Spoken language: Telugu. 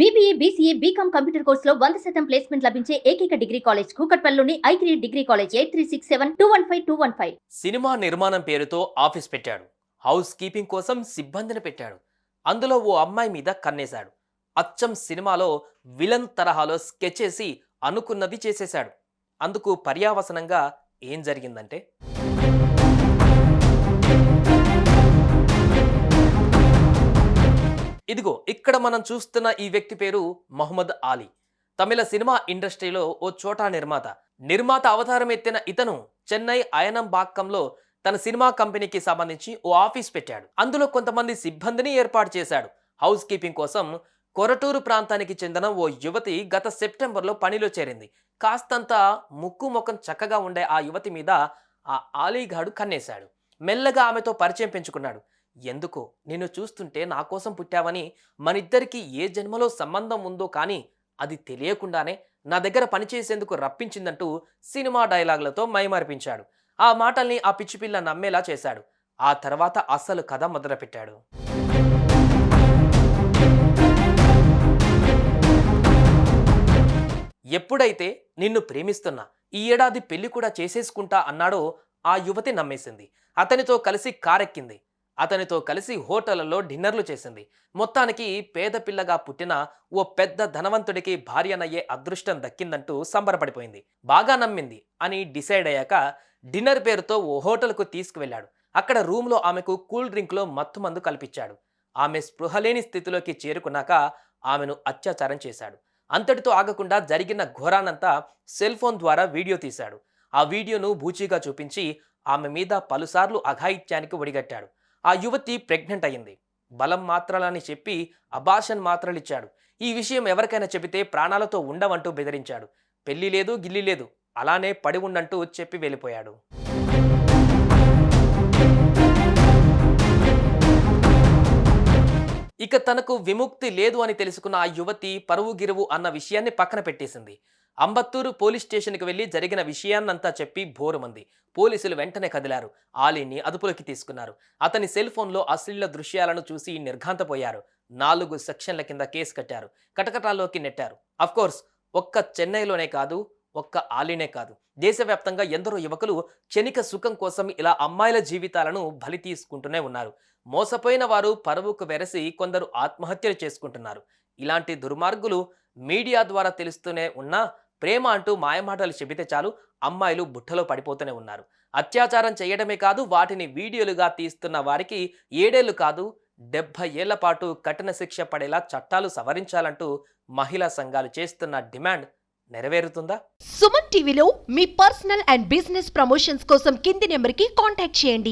బీబీఏ బీసీఏ బీకామ్ కంప్యూటర్ కోర్సులో వంద శాతం ప్లేస్మెంట్ లభించే ఏకైక degree college కూకట్పల్లిలోని I three degree college eight three six seven two one five two one five cinema నిర్మాణం పేరుతో ఆఫీస్ పెట్టాడు. హౌస్ కీపింగ్ కోసం సిబ్బందిని పెట్టాడు. అందులో ఓ అమ్మాయి మీద కన్నేశాడు. అచ్చం సినిమాలో విలన్ తరహాలో స్కెచ్ చేసి అనుకున్నది చేసేశాడు. అందుకు పర్యావసనంగా ఏం జరిగిందంటే ఇదిగో ఇక్కడ మనం చూస్తున్న ఈ వ్యక్తి పేరు మహమ్మద్ ఆలీ. తమిళ సినిమా ఇండస్ట్రీలో ఓ చోటా నిర్మాత. నిర్మాత అవతారం ఎత్తిన ఇతను చెన్నై అయనం బాక్కంలో తన సినిమా కంపెనీకి సంబంధించి ఓ ఆఫీస్ పెట్టాడు. అందులో కొంతమంది సిబ్బందిని ఏర్పాటు చేశాడు. హౌస్ కీపింగ్ కోసం కొరటూరు ప్రాంతానికి చెందిన ఓ యువతి గత సెప్టెంబర్లో పనిలో చేరింది. కాస్తంత ముక్కు ముఖం చక్కగా ఉండే ఆ యువతి మీద ఆ ఆలీగాడు కన్నేశాడు. మెల్లగా ఆమెతో పరిచయం పెంచుకున్నాడు. ఎందుకో? నిన్ను చూస్తుంటే నా కోసం పుట్టావని మనిద్దరికీ ఏ జన్మలో సంబంధం ఉందో కానీ అది తెలియకుండానే నా దగ్గర పనిచేసేందుకు రప్పించిందంటూ సినిమా డైలాగులతో మైమర్పించాడు. ఆ మాటల్ని ఆ పిచ్చిపిల్ల నమ్మేలా చేశాడు. ఆ తర్వాత అస్సలు కథ మొదలుపెట్టాడు. ఎప్పుడైతే నిన్ను ప్రేమిస్తున్నా ఈ ఏడాది పెళ్ళి కూడా చేసేసుకుంటా అన్నాడో ఆ యువతి నమ్మేసింది. అతనితో కలిసి కారెక్కింది. అతనితో కలిసి హోటళ్ళలో డిన్నర్లు చేసింది. మొత్తానికి పేద పిల్లగా పుట్టిన ఓ పెద్ద ధనవంతుడికి భార్యనయ్యే అదృష్టం దక్కిందంటూ సంబరపడిపోయింది. బాగా నమ్మింది అని డిసైడ్ అయ్యాక డిన్నర్ పేరుతో ఓ హోటల్కు తీసుకువెళ్ళాడు అక్కడ రూమ్లో ఆమెకు కూల్ డ్రింక్లో మత్తుమందు కల్పించాడు. ఆమె స్పృహలేని స్థితిలోకి చేరుకున్నాక ఆమెను అత్యాచారం చేశాడు. అంతటితో ఆగకుండా జరిగిన ఘోరానంతా సెల్ ఫోన్ ద్వారా వీడియో తీశాడు. ఆ వీడియోను బూచీగా చూపించి ఆమె మీద పలుసార్లు అఘాయిత్యానికి ఒడిగట్టాడు. ఆ యువతి ప్రెగ్నెంట్ అయింది బలం మాత్రలని చెప్పి అబాషన్ మాత్రలిచ్చాడు. ఈ విషయం ఎవరికైనా చెబితే ప్రాణాలతో ఉండవంటూ బెదిరించాడు. పెళ్ళి లేదు గిల్లి లేదు అలానే పడి ఉండంటూ చెప్పి వెళ్ళిపోయాడు. ఇక తనకు విముక్తి లేదు అని తెలుసుకున్న ఆ యువతి పరువు గిరువు అన్న విషయాన్ని పక్కన పెట్టేసింది. అంబత్తూరు పోలీస్ స్టేషన్కి వెళ్ళి జరిగిన విషయాన్నంతా చెప్పి బోరుమంది. పోలీసులు వెంటనే కదిలారు. ఆలీని అదుపులోకి తీసుకున్నారు. అతని సెల్ ఫోన్లో అశ్లీల దృశ్యాలను చూసి నిర్ఘాంతపోయారు. నాలుగు సెక్షన్ల కింద కేసు కట్టారు. కటకటాల్లోకి నెట్టారు. అఫ్కోర్స్ ఒక్క చెన్నైలోనే కాదు ఒక్క ఆలీనే కాదు. దేశవ్యాప్తంగా ఎందరో యువకులు క్షణిక సుఖం కోసం ఇలా అమ్మాయిల జీవితాలను బలి తీసుకుంటూనే ఉన్నారు. మోసపోయిన వారు పరువుకు వెరసి కొందరు ఆత్మహత్యలు చేసుకుంటున్నారు. ఇలాంటి దుర్మార్గులు మీడియా ద్వారా తెలుస్తూనే ఉన్నా ప్రేమ అంటూ మాయమాటలు చెబితే చాలు అమ్మాయిలు బుట్టలో పడిపోతూనే ఉన్నారు. అత్యాచారం చేయడమే కాదు వాటిని వీడియోలుగా తీస్తున్న వారికి ఏడేళ్ళు కాదు డెబ్బై ఏళ్ళ పాటు కఠిన శిక్ష పడేలా చట్టాలు సవరించాలంటూ మహిళా సంఘాలు చేస్తున్న డిమాండ్ నెరవేరుతుందా? సుమన్ టీవీలో మీ పర్సనల్ అండ్ బిజినెస్ ప్రమోషన్స్ కోసం కింది నెంబర్కి కాంటాక్ట్ చేయండి.